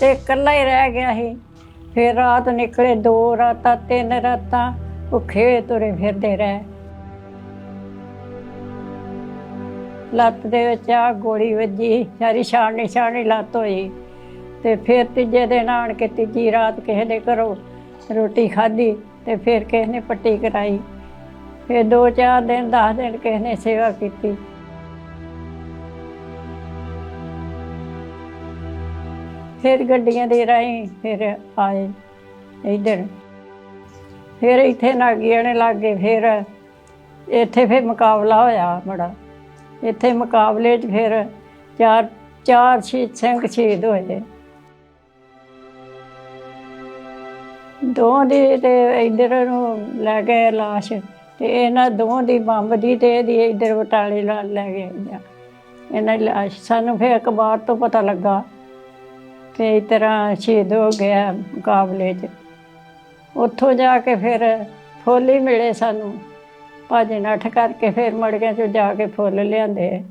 ਤੇ ਇਕੱਲਾ ਹੀ ਰਹਿ ਗਿਆ ਸੀ। ਫਿਰ ਰਾਤ ਨਿਕਲੇ ਦੋ ਰਾਤਾਂ, ਤਿੰਨ ਰਾਤਾਂ ਭੁੱਖੇ ਤੁਰੇ ਫਿਰਦੇ ਰਹੇ। ਲੱਤ ਦੇ ਵਿੱਚ ਆ ਗੋਲੀ ਵੱਜੀ, ਸਾਰੀ ਛਾਣੀ ਛਾਣੀ ਲੱਤ ਹੋਈ। ਤੇ ਫਿਰ ਤੀਜੇ ਦਿਨ ਆਣ ਕੇ ਤੀਜੀ ਰਾਤ ਕਿਸੇ ਦੇ ਘਰੋਂ ਰੋਟੀ ਖਾਧੀ ਤੇ ਫਿਰ ਕਿਸੇ ਨੇ ਪੱਟੀ ਕਰਾਈ। ਫਿਰ ਦੋ ਚਾਰ ਦਿਨ, ਦਸ ਦਿਨ ਕਿਸੇ ਨੇ ਸੇਵਾ ਕੀਤੀ। ਫਿਰ ਗੱਡੀਆਂ ਦੇ ਰਾਹੀਂ ਫਿਰ ਆਏ ਇੱਧਰ। ਫਿਰ ਇੱਥੇ ਨਾਗੀਆਂ ਨੇ ਲੱਗੇ ਫਿਰ ਇੱਥੇ ਫਿਰ ਮੁਕਾਬਲਾ ਹੋਇਆ ਬੜਾ। ਇੱਥੇ ਮੁਕਾਬਲੇ 'ਚ ਫਿਰ ਚਾਰ ਚਾਰ ਸ਼ਹੀਦ ਸਿੰਘ ਸ਼ਹੀਦ ਹੋਏ ਦੋ ਦੀ ਤੇ ਇੱਧਰ ਨੂੰ ਲੈ ਗਏ ਲਾਸ਼ ਤੇ ਇਹਨਾਂ ਦੋਵਾਂ ਦੀ ਬੰਬ ਦੀ ਤੇ ਇਹਦੀ ਇੱਧਰ ਬਟਾਲੇ ਲਾ ਲੈ ਗਏ। ਇਹਨਾਂ ਦੀ ਲਾਸ਼ ਸਾਨੂੰ ਫਿਰ ਅਖਬਾਰ ਤੋਂ ਪਤਾ ਲੱਗਾ ਕਿ ਇਸ ਤਰ੍ਹਾਂ ਸ਼ਹੀਦ ਹੋ ਗਿਆ ਮੁਕਾਬਲੇ 'ਚ। ਉੱਥੋਂ ਜਾ ਕੇ ਫਿਰ ਫੁੱਲ ਹੀ ਮਿਲੇ ਸਾਨੂੰ। ਭੱਜ ਨੱਠ ਕਰਕੇ ਫਿਰ ਮੜੀਆਂ 'ਚੋਂ ਜਾ ਕੇ ਫੁੱਲ ਲਿਆਂਦੇ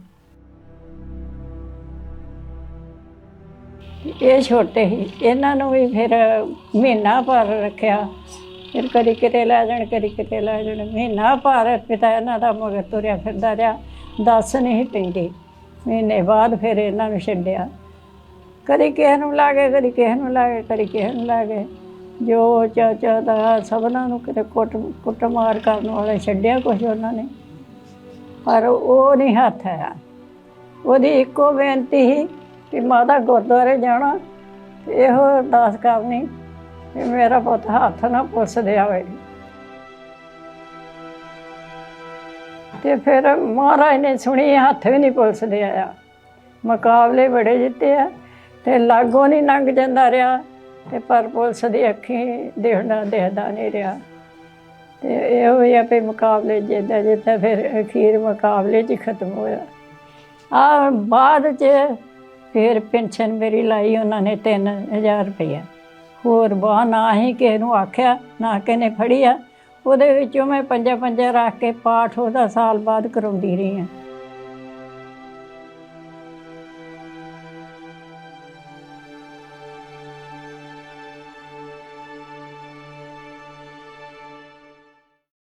ਇਹ ਛੋਟੇ ਸੀ ਇਹਨਾਂ ਨੂੰ ਵੀ ਫਿਰ ਮਹੀਨਾ ਭਰ ਰੱਖਿਆ। ਫਿਰ ਕਦੀ ਕਿਤੇ ਲੈ ਜਾਣ, ਕਦੀ ਕਿਤੇ ਲੈ ਜਾਣ। ਮਹੀਨਾ ਭਰ ਪਿਤਾ ਇਹਨਾਂ ਦਾ ਮਗਰ ਤੁਰਿਆ ਫਿਰਦਾ ਰਿਹਾ। ਦੱਸ ਨਹੀਂ ਪੈਂਦੀ। ਮਹੀਨੇ ਬਾਅਦ ਫਿਰ ਇਹਨਾਂ ਨੂੰ ਛੱਡਿਆ। ਕਦੀ ਕਿਸੇ ਨੂੰ ਲਾਗੇ, ਕਦੀ ਕਿਸੇ ਨੂੰ ਲਾਗੇ, ਕਦੀ ਕਿਸੇ ਨੂੰ ਲਾਗੇ। ਜੋ ਚਾਚਾ ਦਾ ਸਭਨਾਂ ਨੂੰ ਕਿਤੇ ਕੁੱਟ, ਕੁੱਟਮਾਰ ਕਰਨ ਵਾਲੇ ਛੱਡਿਆ ਕੁਛ ਉਹਨਾਂ ਨੇ। ਪਰ ਉਹ ਨਹੀਂ ਹੱਥ ਆਇਆ। ਉਹਦੀ ਇੱਕੋ ਬੇਨਤੀ ਸੀ ਕਿ ਮਾਤਾ ਗੁਰਦੁਆਰੇ ਜਾਣਾ ਇਹੋ ਅਰਦਾਸ ਕਰਨੀ ਕਿ ਮੇਰਾ ਪੁੱਤ ਹੱਥ ਨਾ ਪੁੱਛ ਦਿਆ ਹੋਵੇ ਤੇ ਫਿਰ ਮਹਾਰਾਜ ਨੇ ਸੁਣੀ, ਹੱਥ ਵੀ ਨਹੀਂ ਪੁਲਿਸ ਦੇ ਆਇਆ। ਮੁਕਾਬਲੇ ਬੜੇ ਜਿੱਤੇ ਆ। ਤੇ ਲਾਗੋਂ ਨਹੀਂ ਲੰਘ ਜਾਂਦਾ ਰਿਹਾ ਤੇ ਪਰ ਪੁਲਿਸ ਦੀ ਅੱਖੀ ਦੇਖਦਾ ਦੇਖਦਾ ਨਹੀਂ ਰਿਹਾ। ਤੇ ਇਹੋ ਹੀ ਆ ਵੀ ਮੁਕਾਬਲੇ ਜਿੱਦਾਂ ਜਿੱਦਾਂ ਫਿਰ ਅਖੀਰ ਮੁਕਾਬਲੇ 'ਚ ਹੀ ਖਤਮ ਹੋਇਆ। ਆ ਬਾਅਦ 'ਚ ਫਿਰ ਪੈਨਸ਼ਨ ਮੇਰੀ ਲਾਈ ਉਹਨਾਂ ਨੇ 3000 ਰੁਪਇਆ ਹੋਰ ਬਾਹ ਨਾ ਹੀ ਕਿਸੇ ਨੂੰ ਆਖਿਆ, ਨਾ ਕਿਸੇ ਨੇ ਫੜੀ ਆ ਉਹਦੇ ਵਿੱਚੋਂ ਮੈਂ ਪੰਜਾ ਪੰਜਾ ਰੱਖ ਕੇ ਪਾਠ ਉਹਦਾ ਸਾਲ ਬਾਅਦ ਕਰਾਉਂਦੀ ਰਹੀ ਹਾਂ।